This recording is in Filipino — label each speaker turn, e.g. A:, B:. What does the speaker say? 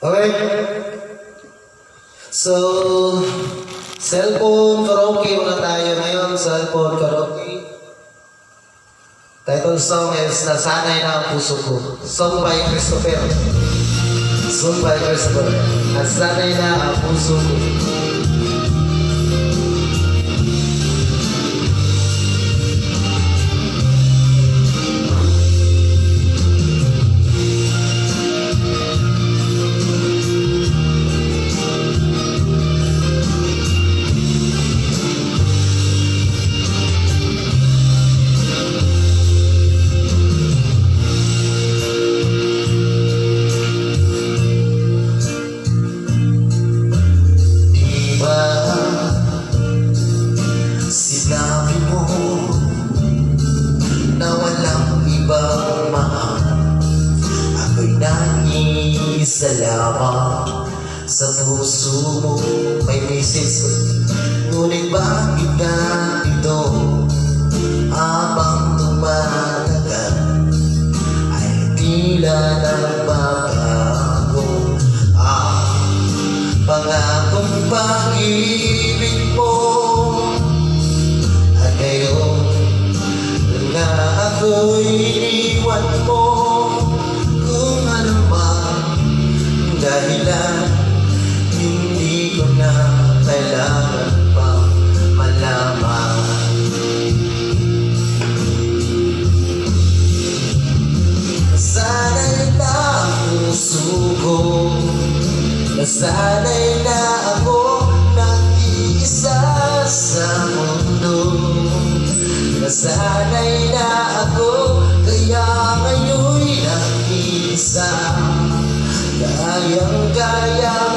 A: Okay? So, cellphone karaoke muna tayo ngayon. Cellphone karaoke. Title song is Nasanay na ang puso ko. Song by Christopher. Song by Christopher. Nasanay na ang puso ko. Nag-iisa lamang sa puso mo may misis. Ngunit bakit nga ito? Habang tumatagal ay tila nagbabago. Ang pangakong pag-ibig mo. At ngayon na ako'y Nasanay na ako nag-iisa sa mundo. Nasanay na ako kaya ngayon'y nag-iisa. Kayang-kaya